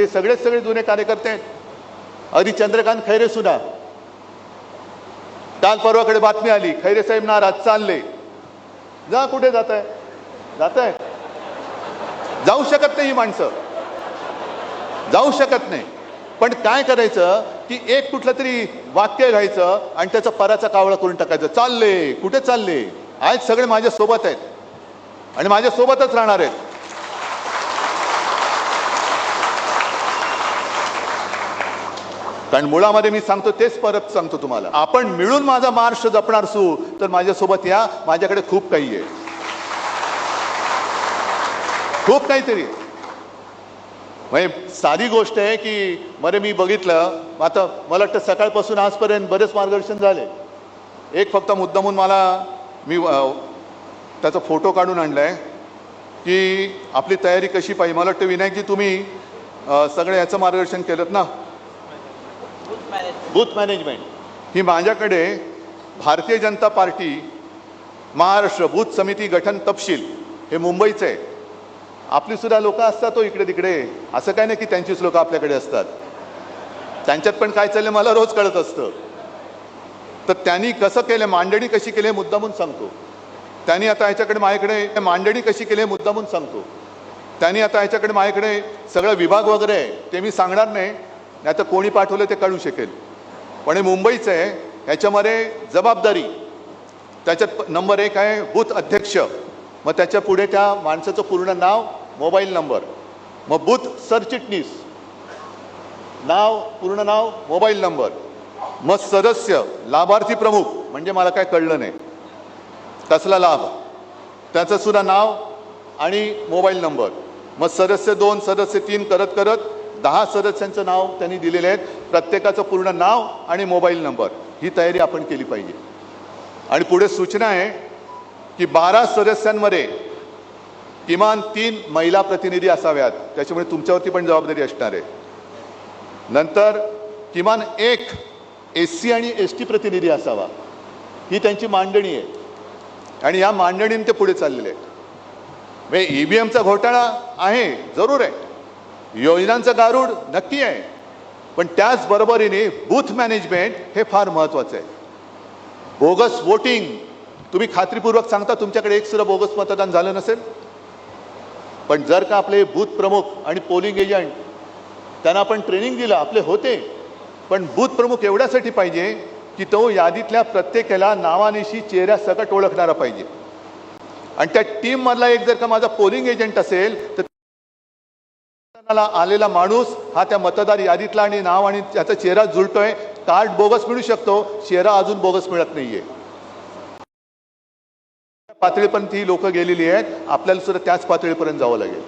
हे सगळेच सगळे जुने कार्यकर्ते आहेत. अगदी चंद्रकांत खैरे सुद्धा. काल परवाकडे बातमी आली खैरे साहेब नाराज चालले. जा कुठे जात आहे जात आहे जाऊ शकत नाही ही माणसं. जाऊ शकत नाही. पण काय करायचं की एक कुठलं तरी वाक्य घ्यायचं आणि त्याचा पराचा कावळा करून टाकायचं. चालले कुठे चालले? आज सगळे माझ्या सोबत आहेत. आणि माझ्या सोबतच राहणार आहेत. कारण मुळामध्ये मी सांगतो तेच परत सांगतो तुम्हाला. आपण मिळून माझा महाराष्ट्र जपणार असू तर माझ्यासोबत या माझ्याकडे खूप काही आहे. खूप काहीतरी. म्हणजे साधी गोष्ट आहे की मरे मी बघितलं आता मला वाटतं सकाळपासून आजपर्यंत बरेच मार्गदर्शन झाले. एक फक्त मुद्दामून मला मी त्याचा फोटो काढून आणला आहे की आपली तयारी कशी पाहिजे. मला वाटतं विनायकजी तुम्ही सगळं याचं मार्गदर्शन केलं ना? बूथ मॅनेजमेंट ही माझ्याकडे भारतीय जनता पार्टी महाराष्ट्र बूथ समिती गठन तपशील हे मुंबईचं आहे आपली सुद्धा लोक असतात तो इकडे तिकडे. असं काय नाही की त्यांचीच लोकं आपल्याकडे असतात. त्यांच्यात पण काय चाललं मला रोज कळत असतं. तर त्यांनी कसं केलं मांडणी कशी केली हे मुद्दामून सांगतो. त्यांनी आता ह्याच्याकडे माझ्याकडे मांडणी कशी केली हे मुद्दामून सांगतो. त्यांनी आता ह्याच्याकडे माझ्याकडे सगळं विभाग वगैरे आहे ते मी सांगणार नाही. नाही तर कोणी पाठवलं ते कळू शकेल. पण हे मुंबईचं आहे ह्याच्यामध्ये जबाबदारी. त्याच्यात नंबर एक आहे बूथ अध्यक्ष. मग त्याच्या पुढे त्या माणसाचं पूर्ण नाव मोबाईल नंबर. मग बूथ सरचिटणीस. नाव पूर्ण नाव मोबाईल नंबर. मग सदस्य लाभार्थी प्रमुख म्हणजे मला काय कळलं नाही. कसला लाभ. त्याचं सुद्धा नाव आणि मोबाईल नंबर. मग सदस्य दोन सदस्य तीन करत करत दहा सदस्यांचं नाव त्यांनी दिलेले आहेत. प्रत्येकाचं पूर्ण नाव आणि मोबाईल नंबर. ही तयारी आपण केली पाहिजे. आणि पुढे सूचना आहे की बारा सदस्यांमध्ये किमान तीन महिला प्रतिनिधी असाव्यात. त्याच्यामुळे तुमच्यावरती पण जबाबदारी असणार आहे. नंतर किमान एक एस सी आणि एस टी प्रतिनिधी असावा. ही त्यांची मांडणी आहे. आणि या मांडणीने ते पुढे चाललेले आहेत. म्हणजे ई व्ही एमचा घोटाळा आहे जरूर आहे. योजनांचं गारूड नक्की आहे. पण त्याचबरोबरीने बूथ मॅनेजमेंट हे फार महत्त्वाचं आहे. बोगस वोटिंग तुम्ही खात्रीपूर्वक सांगता तुमच्याकडे एक सुद्धा बोगस मतदान झालं नसेल? पण जर का आपले बूथ प्रमुख आणि पोलिंग एजंट त्यांना आपण ट्रेनिंग दिलं आपले होते पण बूथ प्रमुख एवढ्यासाठी पाहिजे की तो यादीतल्या प्रत्येकाला नावानेशी चेहऱ्या सकट ओळखणारा पाहिजे. आणि त्या टीममधला एक जर का माझा पोलिंग एजंट असेल तर मतदानाला आलेला माणूस हा त्या मतदार यादीतला आणि नाव आणि त्याचा चेहरा जुळतोय. कार्ड बोगस मिळू शकतो. चेहरा अजून बोगस मिळत नाहीये. पातळीपर्यंत ही लोक गेलेली आहेत. आपल्याला सुद्धा त्याच पातळीपर्यंत जावं लागेल.